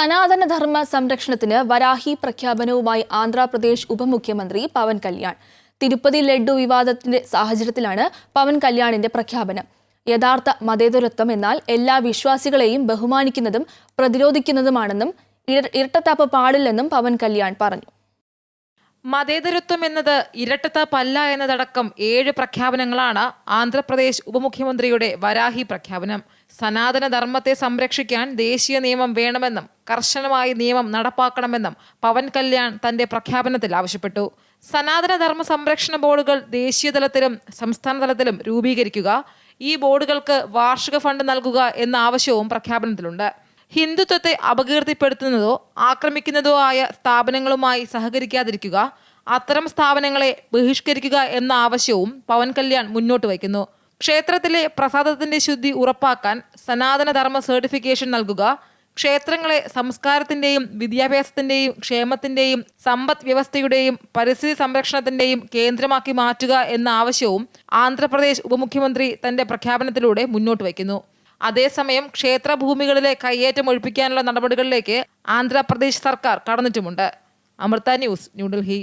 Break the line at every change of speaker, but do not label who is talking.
സനാതനധർമ്മ സംരക്ഷണത്തിന് വരാഹി പ്രഖ്യാപനവുമായി ആന്ധ്രാപ്രദേശ് ഉപമുഖ്യമന്ത്രി പവൻ കല്യാൺ. തിരുപ്പതി ലഡ്ഡു വിവാദത്തിന്റെ സാഹചര്യത്തിലാണ് പവൻ കല്യാണിന്റെ പ്രഖ്യാപനം. യഥാർത്ഥ മതേതരത്വം എന്നാൽ എല്ലാ വിശ്വാസികളെയും ബഹുമാനിക്കുന്നതും പ്രതിരോധിക്കുന്നതുമാണെന്നും ഇര- ഇരട്ടത്താപ്പ് പാടില്ലെന്നും പവൻ കല്യാൺ പറഞ്ഞു.
മതേതരത്വം എന്നത് ഇരട്ടത്താപ്പല്ല എന്നതടക്കം ഏഴ് പ്രഖ്യാപനങ്ങളാണ് ആന്ധ്രാപ്രദേശ് ഉപമുഖ്യമന്ത്രിയുടെ വരാഹി പ്രഖ്യാപനം. സനാതന ധർമ്മത്തെ സംരക്ഷിക്കാൻ ദേശീയ നിയമം വേണമെന്നും കർശനമായി നിയമം നടപ്പാക്കണമെന്നും പവൻ കല്യാൺ തന്റെ പ്രഖ്യാപനത്തിൽ ആവശ്യപ്പെട്ടു. സനാതന ധർമ്മ സംരക്ഷണ ബോർഡുകൾ ദേശീയ തലത്തിലും സംസ്ഥാന തലത്തിലും രൂപീകരിക്കുക. ഈ ബോർഡുകൾക്ക് വാർഷിക ഫണ്ട് നൽകുക എന്ന ആവശ്യവും പ്രഖ്യാപനത്തിലുണ്ട്. ഹിന്ദുത്വത്തെ അപകീർത്തിപ്പെടുത്തുന്നതോ ആക്രമിക്കുന്നതോ ആയ സ്ഥാപനങ്ങളുമായി സഹകരിക്കാതിരിക്കുക അത്തരം സ്ഥാപനങ്ങളെ ബഹിഷ്കരിക്കുക എന്ന ആവശ്യവും പവൻ കല്യാൺ മുന്നോട്ട് വയ്ക്കുന്നു. ക്ഷേത്രത്തിലെ പ്രസാദത്തിന്റെ ശുദ്ധി ഉറപ്പാക്കാൻ സനാതനധർമ്മ സർട്ടിഫിക്കേഷൻ നൽകുക ക്ഷേത്രങ്ങളെ സംസ്കാരത്തിന്റെയും വിദ്യാഭ്യാസത്തിന്റെയും ക്ഷേമത്തിന്റെയും സമ്പദ് വ്യവസ്ഥയുടെയും പരിസ്ഥിതി സംരക്ഷണത്തിന്റെയും കേന്ദ്രമാക്കി മാറ്റുക എന്ന ആവശ്യവും ആന്ധ്രാപ്രദേശ് ഉപമുഖ്യമന്ത്രി തന്റെ പ്രഖ്യാപനത്തിലൂടെ മുന്നോട്ട് വയ്ക്കുന്നു. അതേസമയം ക്ഷേത്രഭൂമികളിലെ കയ്യേറ്റം ഒഴിപ്പിക്കാനുള്ള നടപടികളിലേക്ക് ആന്ധ്രാപ്രദേശ് സർക്കാർ കടന്നിട്ടുമുണ്ട്. അമൃത ന്യൂസ് ന്യൂഡൽഹി.